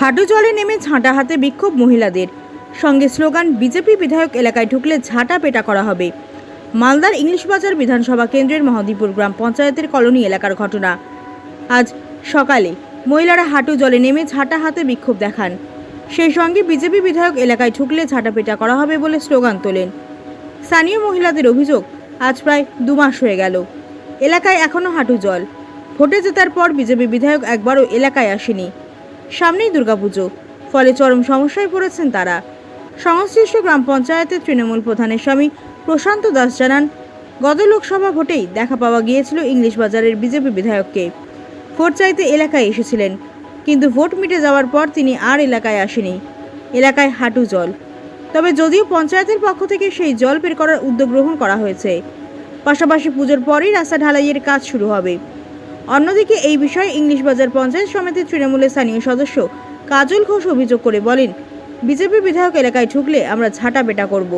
হাঁটু জলে নেমে ঝাঁটা হাতে বিক্ষোভ মহিলাদের। সঙ্গে স্লোগান, বিজেপি বিধায়ক এলাকায় ঢুকলে ঝাঁটা পেটা করা হবে। মালদার ইংলিশ বাজার বিধানসভা কেন্দ্রের মহাদীপুর গ্রাম পঞ্চায়েতের কলোনি এলাকার ঘটনা। আজ সকালে মহিলারা হাঁটু জলে নেমে ঝাঁটা হাতে বিক্ষোভ দেখান। সেই সঙ্গে বিজেপি বিধায়ক এলাকায় ঢুকলে ঝাঁটা পেটা করা হবে বলে স্লোগান তোলেন। স্থানীয় মহিলাদের অভিযোগ, আজ প্রায় দু মাস হয়ে গেল। এলাকায় এখনও হাঁটু জল। ভোটে জেতার পর বিজেপি বিধায়ক একবারও এলাকায় আসেনি। সামনেই দুর্গাপুজো। ফলে চরম সমস্যায় পড়েছেন তারা। সংশ্লিষ্ট গ্রাম পঞ্চায়েতের তৃণমূল প্রধানের স্বামী প্রশান্ত দাস জানান, গত লোকসভা ভোটেই দেখা পাওয়া গিয়েছিল ইংলিশ বাজারের বিজেপি বিধায়ককে। ভোট চাইতে এলাকায় এসেছিলেন, কিন্তু ভোট মিটে যাওয়ার পর তিনি আর এলাকায় আসেনি। এলাকায় হাঁটু জল। তবে যদিও পঞ্চায়েতের পক্ষ থেকে সেই জল বের করার উদ্যোগ গ্রহণ করা হয়েছে, পাশাপাশি পুজোর পরেই রাস্তা ঢালাইয়ের কাজ শুরু হবে। অন্যদিকে এই বিষয়ে ইংলিশ বাজার পঞ্চায়েত সমিতির তৃণমূলের স্থানীয় সদস্য কাজল ঘোষ অভিযোগ করে বলেন, বিজেপি বিধায়ক এলাকায় ঢুকলে আমরা ঝাঁটা বেটা করব।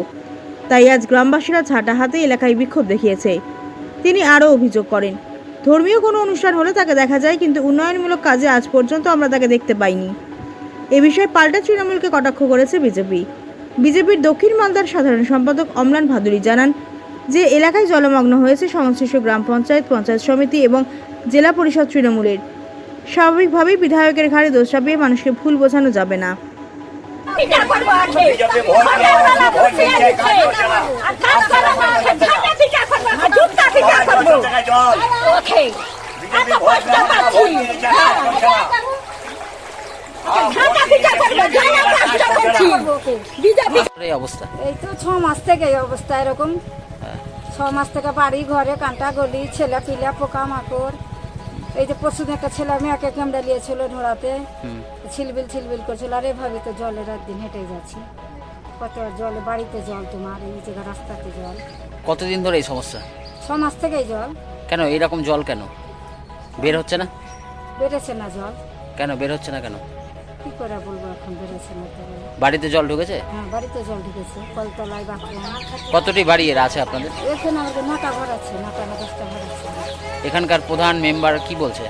তাই আজ গ্রামবাসীরা ঝাঁটা হাতে এলাকায় বিক্ষোভ দেখিয়েছে। তিনি আরও অভিযোগ করেন, ধর্মীয় কোনো অনুষ্ঠান হলে তাকে দেখা যায়, কিন্তু উন্নয়নমূলক কাজে আজ পর্যন্ত আমরা তাকে দেখতে পাইনি। এ বিষয়ে পাল্টা তৃণমূলকে কটাক্ষ করেছে বিজেপি। বিজেপির দক্ষিণ মালদার সাধারণ সম্পাদক অমলান ভাদুরী জানান যে, এলাকায় জলমগ্ন হয়েছে সংশ্লিষ্ট গ্রাম পঞ্চায়েত পঞ্চায়েত সমিতি এবং জেলা পরিষদ তৃণমূলের। স্বাভাবিকভাবেই বিধায়কের ঘাড়ে দোষ চাপিয়ে মানুষকে ভুল বোঝানো যাবে না। এই তো ছ মাস থেকে এই অবস্থা এরকম। হ্যাঁ। ছ মাস থেকে বাড়ি ঘরে কাঁটা গলি ছেলে পিলা পোকা মাকড় এই যে পরশু দিন একটা ছেলে মেয়েকে ক্যামেরা নিয়েছিল ঢোড়াতে। ছিলবিল ছিলবিল করছিল আর এভাবে তো জলের দিন হেঁটে যাচ্ছি। কত জল বাড়িতে জল তোমার এই যে রাস্তাতে জল। কতদিন ধরে এই সমস্যা? ছ মাস থেকেই জল। কেন এইরকম জল কেন? বের হচ্ছে না? বেড়েছে না জল। কেন বের হচ্ছে না কেন? কি করে বলব এখন বেড়েছে না তো? বাড়িতে জল ঢুকেছে? হ্যাঁ বাড়িতে জল ঢুকেছে কলতলায় বাথরুম। কতটি বাড়ি এর আছে আপনাদের? এখানে আমাদের নটা ঘর আছে নটা না দশটা ঘর আছে। এখানকার প্রধান মেম্বার কি বলছে?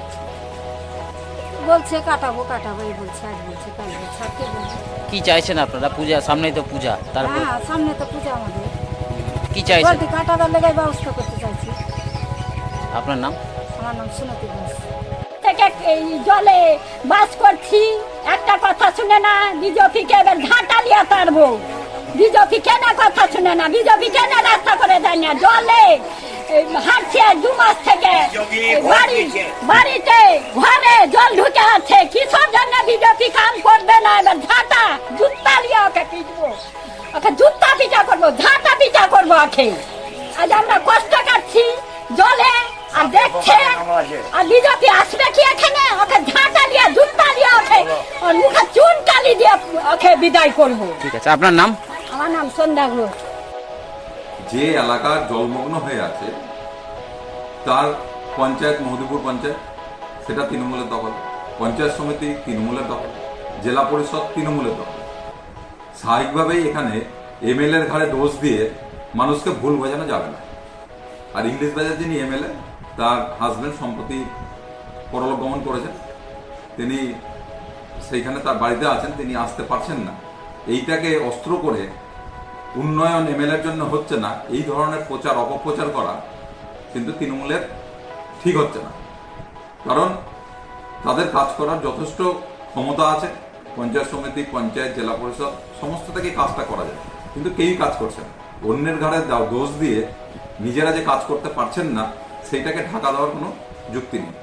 বলছে কাটাবো কাটাবো এই বলছে আজ বলছে কাল বলছে আর কে বলছে কি চাইছেন আপনারা? পূজা সামনেই তো পূজা তারপর? হ্যাঁ সামনে তো পূজা আমাদের। কি চাইছেন? বলতে কাটাবার লেগে ব্যবস্থা করতে চাইছি। আপনার নাম? আমার নাম সুনতি দাস এই জলে। বাস করছি। একটা কথা শুনে না বিজেপিকে এবার ঝাঁটা লিয়ে পারব? বিজেপি কেন কথা শুনে না? বিজেপি কেন রাস্তা করে দেয় না? জলে হাঁটছে দু মাস থেকে। বাড়ি বাড়িতে ঘরে জল ঢুকে আছে। কিসব জন্য বিজেপি কাম করবে না? এবার ঝাঁটা জুতা ওকে পিটবো। ওকে জুতা পিটা করব ঝাঁটা পিটা করব ওকে। আজ আমরা কষ্ট কাটছি। জলে আর দেখছে? আর বিজেপি আসবে কি এখানে? ওকে ঝাঁটা দিয়ে জুতা দিয়ে ওকে ওর মুখে চুন কালি দিয়ে ওকে বিদায় করব। ঠিক আছে আপনার নাম? আমার নাম সন্ধ্যা ঘোষ। যে এলাকা জলমগ্ন হয়ে আছে তার পঞ্চায়েত মহদিপুর পঞ্চায়েত সেটা তৃণমূলের দখল। পঞ্চায়েত সমিতি তৃণমূলের দখল জেলা পরিষদ তৃণমূলের দখল। স্বাভাবিকভাবেই এখানে এমএলএ এর ঘাড়ে দোষ দিয়ে মানুষকে ভুল বোঝানো যাবে না। আর ইংলিশ বাজার যিনি এমএলএ তার হাজবেন্ড সম্প্রতি পরলোক গমন করেছেন। তিনি সেইখানে তার বাড়িতে আছেন, তিনি আসতে পারছেন না। এইটাকে অস্ত্র করে উন্নয়ন এমএলএর জন্য হচ্ছে না, এই ধরনের প্রচার, অপপ্রচার করা কিন্তু তৃণমূলের ঠিক হচ্ছে না। কারণ তাদের কাজ করার যথেষ্ট ক্ষমতা আছে, পঞ্চায়েত সমিতি, পঞ্চায়েত, জেলা পরিষদ, সমস্ত থেকে কাজটা করা যায়। কিন্তু কেউই কাজ করছে না। অন্যের ঘাড়ে দোষ দিয়ে নিজেরা যে কাজ করতে পারছেন না সেইটাকে ঢাকা দেওয়ার কোনো যুক্তি নেই।